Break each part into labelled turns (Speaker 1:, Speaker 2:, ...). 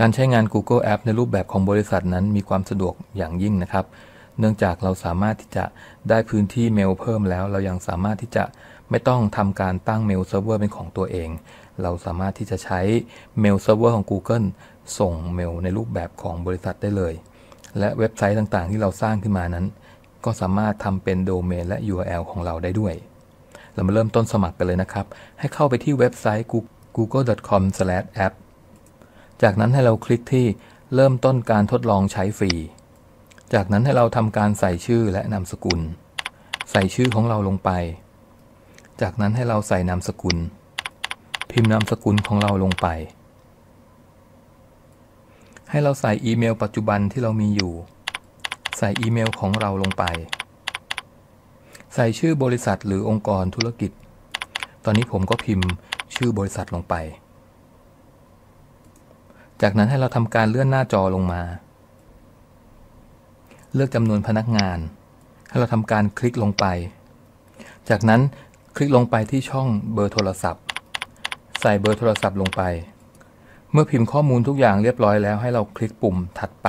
Speaker 1: การใช้งาน Google App ในรูปแบบของบริษัทนั้นมีความสะดวกอย่างยิ่งนะครับ เนื่องจากเราสามารถที่จะได้พื้นที่เมลเพิ่มแล้ว เรายังสามารถที่จะไม่ต้องทำการตั้งเมลเซิร์ฟเวอร์เป็นของตัวเอง เราสามารถที่จะใช้เมลเซิร์ฟเวอร์ของ Google ส่งเมลในรูปแบบของบริษัทได้เลย และเว็บไซต์ต่างๆ ที่เราสร้างขึ้นมานั้น ก็สามารถทำเป็นโดเมนและ URL ของเราได้ด้วย เรามาเริ่มต้นสมัครกันเลยนะครับ ให้เข้าไปที่เว็บไซต์ google.com/app จากนั้นให้เราคลิกที่เริ่มต้นการทดลองใช้ฟรี จากนั้นให้เราทำการใส่ชื่อและนามสกุล ใส่ชื่อของเราลงไป จากนั้นให้เราใส่นามสกุล พิมพ์นามสกุลของเราลงไป ให้เราใส่อีเมลปัจจุบันที่เรามีอยู่ ใส่อีเมลของเราลงไป ใส่ชื่อบริษัทหรือองค์กรธุรกิจ ตอนนี้ผมก็พิมพ์ชื่อบริษัทลงไป จากนั้นให้เราทำการเลื่อนหน้าจอลงมา เลือกจำนวนพนักงาน ให้เราทำการคลิกลงไป จากนั้นคลิกลงไปที่ช่องเบอร์โทรศัพท์ ใส่เบอร์โทรศัพท์ลงไป เมื่อพิมพ์ข้อมูลทุกอย่างเรียบร้อยแล้วให้เราคลิกปุ่มถัดไป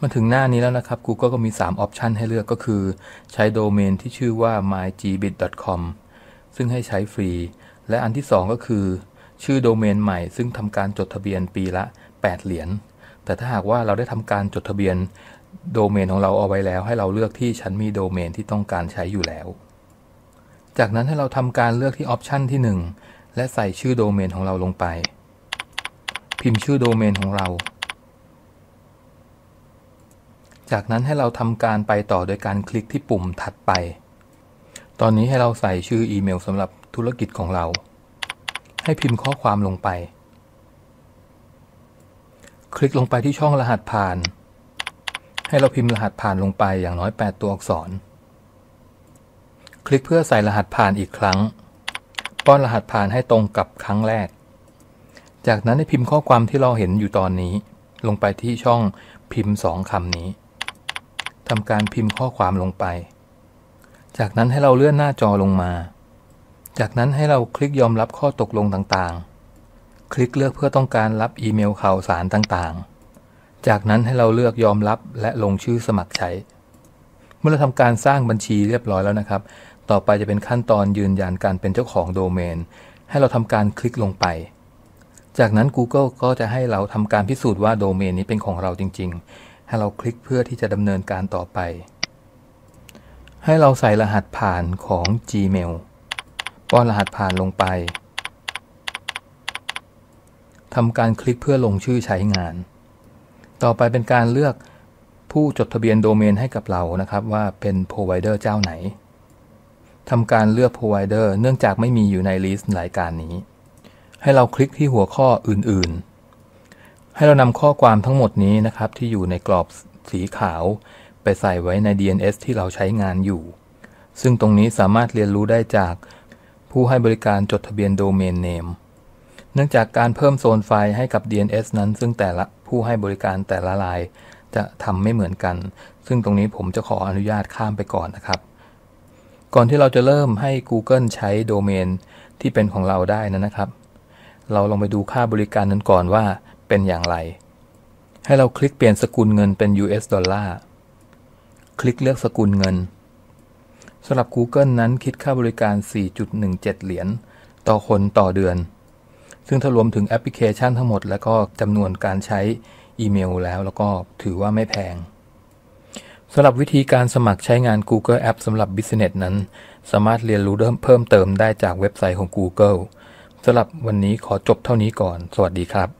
Speaker 1: มาถึงหน้านี้แล้วนะครับ Google ก็มี 3 ออปชันให้เลือกก็คือ ใช้โดเมนที่ชื่อว่า mygbit.com ซึ่งให้ใช้ฟรี และอันที่ 2 ก็คือ ชื่อโดเมนใหม่ซึ่งทำการจดทะเบียนปีละ 8 เหรียญ แต่ถ้าหากว่าเราได้ทำการจดทะเบียนโดเมนของเราเอาไว้แล้ว ให้เราเลือกที่ฉันมีโดเมนที่ต้องการใช้อยู่แล้ว จากนั้นให้เราทำการเลือกที่ออปชันที่ 1 และใส่ชื่อโดเมนของเราลงไป พิมพ์ชื่อโดเมนของเรา จากนั้นให้เราทำการไปต่อโดยการคลิกที่ปุ่มถัดไป ตอนนี้ให้เราใส่ชื่ออีเมลสำหรับธุรกิจของเรา ให้พิมพ์ข้อความลงไป คลิกลงไปที่ช่องรหัสผ่าน ให้เราพิมพ์รหัสผ่านลงไปอย่างน้อย 8 ตัวอักษร คลิกเพื่อใส่รหัสผ่านอีกครั้ง ป้อนรหัสผ่านให้ตรงกับครั้งแรก จากนั้นให้พิมพ์ข้อความที่เราเห็นอยู่ตอนนี้ ลงไปที่ช่องพิมพ์สองคำนี้ทำการพิมพ์ข้อความลงไป จากนั้นให้เราเลื่อนหน้าจอลงมา จากนั้นให้เราคลิกยอมรับข้อตกลงต่างๆ คลิกเลือกเพื่อต้องการรับอีเมลข่าวสารต่างๆ จากนั้นให้เราเลือกยอมรับและลงชื่อสมัครใช้ เมื่อเราทำการสร้างบัญชีเรียบร้อยแล้วนะครับ ต่อไปจะเป็นขั้นตอนยืนยันการเป็นเจ้าของโดเมน ให้เราทำการคลิกลงไป จากนั้น Google ก็จะให้เราทำการพิสูจน์ว่าโดเมนนี้เป็นของเราจริง ๆ ให้เราคลิกเพื่อที่จะดำเนินการต่อไป ให้เราใส่รหัสผ่านของ Gmail ป้อนรหัสผ่านลงไปทำการคลิกเพื่อลงชื่อใช้งาน ต่อไปเป็นการเลือกผู้จดทะเบียนโดเมนให้กับเรานะครับว่าเป็น provider เจ้าไหนทำการเลือก provider เนื่องจากไม่มีอยู่ในลิสต์รายการนี้ ให้เราคลิกที่หัวข้ออื่นๆ ให้เรานำข้อความทั้งหมดนี้นะครับ ที่อยู่ในกรอบสีขาว ไปใส่ไว้ใน DNS ที่เราใช้งานอยู่ ซึ่งตรงนี้สามารถเรียนรู้ได้จาก ผู้ให้บริการจดทะเบียนโดเมนเนม เนื่องจากการเพิ่มโซนไฟล์ให้กับ DNS นั้น ซึ่งแต่ละผู้ให้บริการแต่ละราย จะทำไม่เหมือนกัน ซึ่งตรงนี้ผมจะขออนุญาตข้ามไปก่อนนะครับ ก่อนที่เราจะเริ่มให้ Google ใช้โดเมนที่เป็นของเราได้นะนะครับ เราลองไปดูค่าบริการนั้นก่อนว่าเป็นอย่างไร ให้เราคลิกเปลี่ยนสกุลเงินเป็น US ดอลลาร์ คลิกเลือกสกุลเงิน สำหรับ Google นั้นคิดค่าบริการ 4.17 เหรียญต่อคนต่อเดือน ซึ่งถ้ารวมถึงแอปพลิเคชันทั้งหมด แล้วก็จำนวนการใช้อีเมลแล้วแล้วก็ถือว่าไม่แพงสำหรับวิธีการสมัครใช้งาน Google App สำหรับ Business นั้น สามารถเรียนรู้เพิ่มเติมได้จากเว็บไซต์ของ Google สำหรับวันนี้ขอจบเท่านี้ก่อน สวัสดีครับ